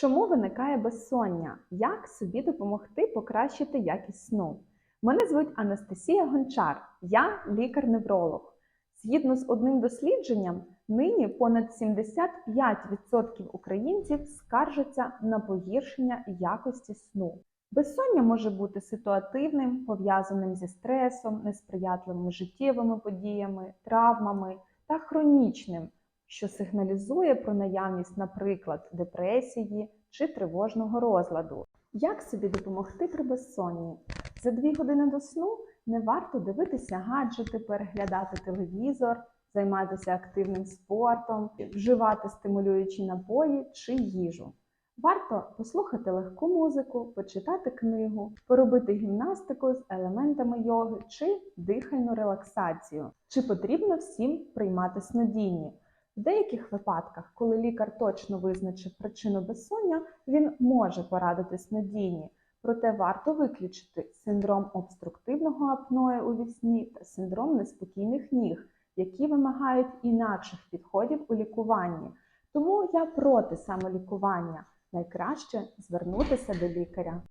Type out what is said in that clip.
Чому виникає безсоння? Як собі допомогти покращити якість сну? Мене звуть Анастасія Гончар, я лікар-невролог. Згідно з одним дослідженням, нині понад 75% українців скаржаться на погіршення якості сну. Безсоння може бути ситуативним, пов'язаним зі стресом, несприятливими життєвими подіями, травмами та хронічним, що сигналізує про наявність, наприклад, депресії чи тривожного розладу. Як собі допомогти при безсонні? За дві години до сну не варто дивитися гаджети, переглядати телевізор, займатися активним спортом, вживати стимулюючі напої чи їжу. Варто послухати легку музику, почитати книгу, поробити гімнастику з елементами йоги чи дихальну релаксацію. Чи потрібно всім приймати снодійні? В деяких випадках, коли лікар точно визначив причину безсоння, він може порадити снодійні, проте варто виключити синдром обструктивного апноe у вісні та синдром неспокійних ніг, які вимагають інакших підходів у лікуванні. Тому я проти самолікування. Найкраще звернутися до лікаря.